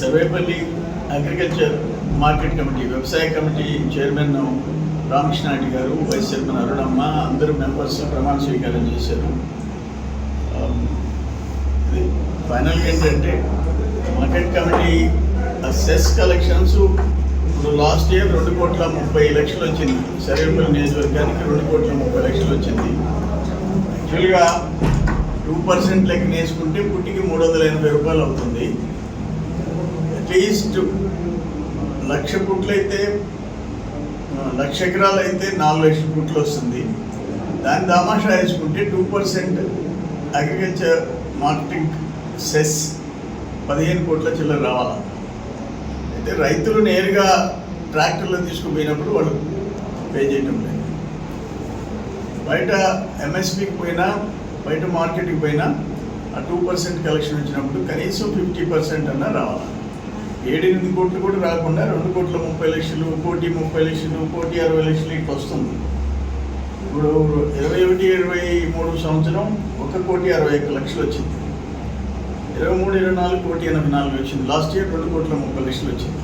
Sarvepalli agriculture market committee వ్యవసాయ committee chairman Ramakrishna Reddy గారు vice chairman Arunamma అందరూ మెంబర్స్ ప్రమాణ స్వీకారం చేశారు. ఫైనల్గా ఏంటంటే మార్కెట్ కమిటీ సెస్ కలెక్షన్స్ ఇప్పుడు లాస్ట్ ఇయర్ రెండు కోట్ల ముప్పై లక్షలు వచ్చింది. సర్వేపల్లి నియోజకవర్గానికి రెండు కోట్ల ముప్పై లక్షలు వచ్చింది. యాక్చువల్గా టూ పర్సెంట్ లెక్క వేసుకుంటే పుట్టికి మూడు వందల ఎనభై రూపాయలు అవుతుంది. అట్లీస్ట్ లక్ష పుట్లయితే లక్ష ఎకరాలు అయితే నాలుగు లక్షల పుట్లు వస్తుంది. దాని దామాషా వేసుకుంటే two percent agriculture marketing cess పదిహేను కోట్ల చిల్లర రావాలి? అయితే రైతులు నేరుగా ట్రాక్టర్లో తీసుకుపోయినప్పుడు వాళ్ళు పే చేయటం లేదు. బయట ఎంఎస్పికి పోయినా బయట మార్కెట్కి పోయినా ఆ టూ పర్సెంట్ కలెక్షన్ వచ్చినప్పుడు కనీసం ఫిఫ్టీ పర్సెంట్ అన్నా రావాలి? ఏడెనిమిది కోట్లు కూడా రాకుండా రెండు కోట్ల ముప్పై లక్షలు కోటి ముప్పై లక్షలు కోటి అరవై లక్షలు ఇట్లా వస్తుంది. ఇప్పుడు ఇరవై ఒకటి ఇరవై మూడు సంవత్సరం ఒక కోటి అరవై ఒక్క లక్షలు వచ్చింది. ఇరవై మూడు ఇరవై నాలుగు కోటి ఎనభై నాలుగు వచ్చింది. లాస్ట్ ఇయర్ రెండు కోట్ల ముప్పై లక్షలు వచ్చింది.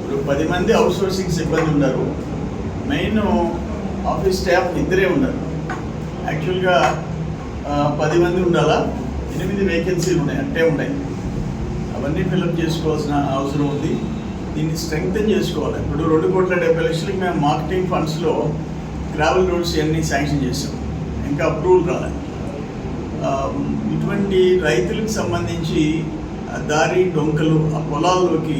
ఇప్పుడు పది మంది అవుట్ సోర్సింగ్ సిబ్బంది ఉన్నారు. మెయిన్ ఆఫీస్ స్టాఫ్ ఇద్దరే ఉన్నారు. యాక్చువల్గా పది మంది ఉండాలా? ఎనిమిది వేకెన్సీలు ఉన్నాయి అంటే ఉన్నాయి. అవన్నీ ఫిల్అప్ చేసుకోవాల్సిన అవసరం ఉంది. దీన్ని స్ట్రెంగ్తెన్ చేసుకోవాలి. ఇప్పుడు రెండు కోట్ల డెబ్బై లక్షలకి మేము మార్కెటింగ్ ఫండ్స్లో గ్రావెల్ రోడ్స్ ఇవన్నీ శాంక్షన్ చేసాం ఇంకా అప్రూవల్ రాలేదు. ఇటువంటి రైతులకు సంబంధించి దారి డొంకలు ఆ పొలాల్లోకి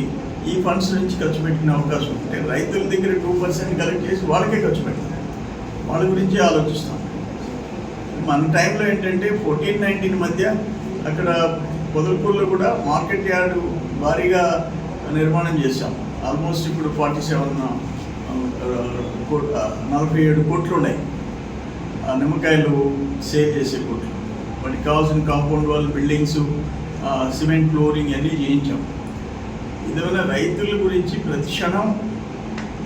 ఈ ఫండ్స్ నుంచి ఖర్చు పెట్టిన అవకాశం ఉంటే రైతుల దగ్గర టూ పర్సెంట్ కలెక్ట్ చేసి వాళ్ళకే ఖర్చు పెడతాం వాళ్ళ గురించి ఆలోచిస్తాం. మన టైంలో ఏంటంటే ఫోర్టీన్ నైన్టీన్ మధ్య అక్కడ పొదలకూరులో కూడా మార్కెట్ యార్డ్ భారీగా నిర్మాణం చేశాం. ఆల్మోస్ట్ ఇప్పుడు ఫార్టీ సెవెన్ నలభై ఏడు కోట్లు ఉన్నాయి. ఆ నిమ్మకాయలు సేల్ చేసే కోట్లు. వాటికి కావాల్సిన compound wall buildings cement flooring అన్నీ చేయించాం. ఇదేమైనా రైతుల గురించి ప్రతి క్షణం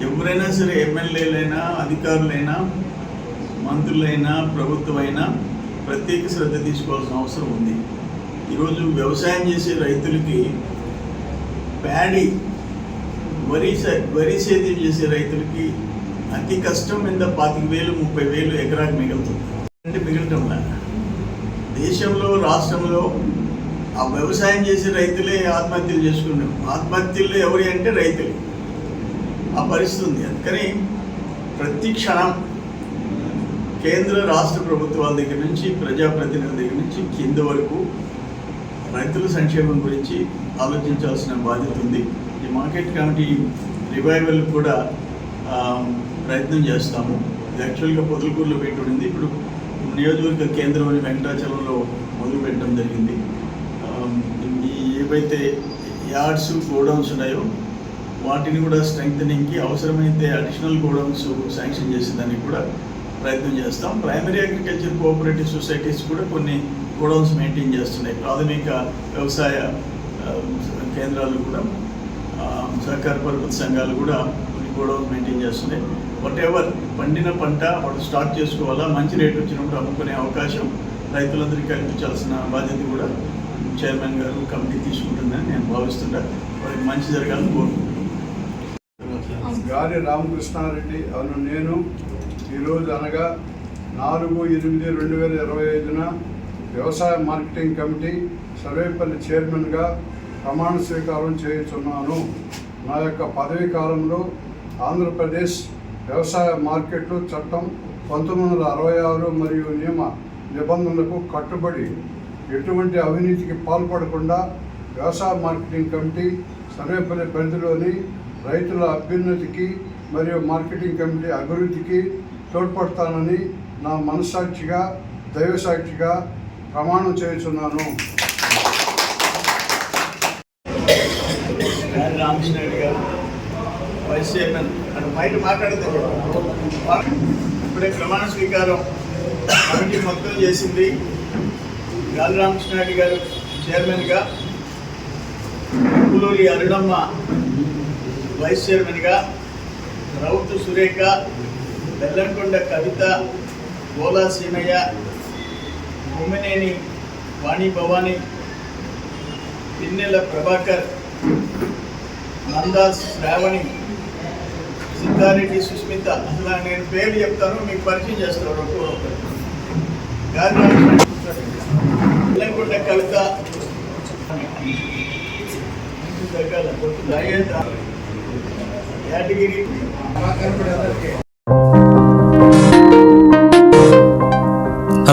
ఎవరైనా సరే ఎమ్మెల్యేలైనా అధికారులైనా మంత్రులైనా ప్రభుత్వమైనా ప్రత్యేక శ్రద్ధ తీసుకోవాల్సిన అవసరం ఉంది. ఈరోజు వ్యవసాయం చేసే రైతులకి ప్యాడీ వరి వరి సేద్యం చేసే రైతులకి అతి కష్టం మీద పాతిక వేలు ముప్పై వేలు ఎకరాకి మిగులుతుంది. అంటే మిగలటంలా దేశంలో రాష్ట్రంలో ఆ వ్యవసాయం చేసే రైతులే ఆత్మహత్యలు చేసుకున్నాం ఆత్మహత్యలు ఎవరి అంటే రైతులు. ఆ పరిస్థితి ఉంది. అందుకని ప్రతి క్షణం కేంద్ర రాష్ట్ర ప్రభుత్వాల దగ్గర నుంచి ప్రజాప్రతినిధుల దగ్గర నుంచి కింద వరకు రైతుల సంక్షేమం గురించి ఆలోచించాల్సిన బాధ్యత ఉంది. ఈ మార్కెట్ కమిటీ రివైవల్ కూడా ప్రయత్నం చేస్తాము. ఇది యాక్చువల్గా పొదలకూరులో పెట్టి ఉండింది ఇప్పుడు నియోజకవర్గ అని వెంకటాచలంలో మొదలు పెట్టడం జరిగింది. ఏవైతే యార్డ్స్ గోడౌన్స్ ఉన్నాయో వాటిని కూడా స్ట్రెంగ్థనింగ్కి అవసరమైతే అడిషనల్ గోడౌన్స్ శాంక్షన్ చేసేదానికి కూడా ప్రయత్నం చేస్తాం. ప్రైమరీ అగ్రికల్చర్ కోఆపరేటివ్ సొసైటీస్ కూడా కొన్ని గోడౌన్స్ మెయింటైన్ చేస్తున్నాయి. ప్రాథమిక వ్యవసాయ కేంద్రాలు కూడా సహకార పరపతి సంఘాలు కూడా కొన్ని గోడౌన్స్ మెయింటైన్ చేస్తున్నాయి. వాట్ ఎవర్ పండిన పంట వాళ్ళు స్టాక్ చేసుకోవాలా మంచి రేట్ వచ్చినప్పుడు అమ్ముకునే అవకాశం రైతులందరికీ కల్పించాల్సిన బాధ్యత కూడా చైర్మన్ గారు కమిటీ తీసుకుంటుందని నేను భావిస్తున్నా వారికి మంచి జరగాలని కోరుకుంటున్నాను. గారి రామకృష్ణారెడ్డి అవును నేను ఈరోజు అనగా నాలుగు ఎనిమిది రెండు వేల ఇరవై ఐదున వ్యవసాయ మార్కెటింగ్ కమిటీ సర్వేపల్లి చైర్మన్గా ప్రమాణ స్వీకారం చేయుచున్నాను. నా యొక్క పదవీ కాలంలో ఆంధ్రప్రదేశ్ వ్యవసాయ మార్కెట్లు చట్టం పంతొమ్మిది వందల అరవై ఆరు మరియు నియమ నిబంధనలకు కట్టుబడి ఎటువంటి అవినీతికి పాల్పడకుండా వ్యవసాయ మార్కెటింగ్ కమిటీ సర్వేపల్లి పరిధిలోని రైతుల అభ్యున్నతికి మరియు మార్కెటింగ్ కమిటీ అభివృద్ధికి తోడ్పడతానని నా మనస్సాక్షిగా దైవసాక్షిగా ప్రమాణం చేస్తున్నాను. గాలి రామకృష్ణ రెడ్డి గారు వైస్ చైర్మన్ అటు బయట మాట్లాడితే ఇప్పుడే ప్రమాణ స్వీకారం కమిటీ మొత్తం చేసింది. గాలి రామకృష్ణ రెడ్డి గారు చైర్మన్గా పులూరి అరుణమ్మ వైస్ చైర్మన్గా రౌతు సురేఖ బెల్లంకొండ కవిత గోలా సీనయ్య బొమ్మినేని వాణి భవాని పిన్నెల ప్రభాకర్ నందా శ్రావణి సిద్ధారెడ్డి సుస్మిత. అసలు నేను పేరు చెప్తాను మీకు పరిచయం చేస్తాను ఒక్కొక్కరు ఒకరు. గాజువాక పిల్లంగుంట యాదగిరి.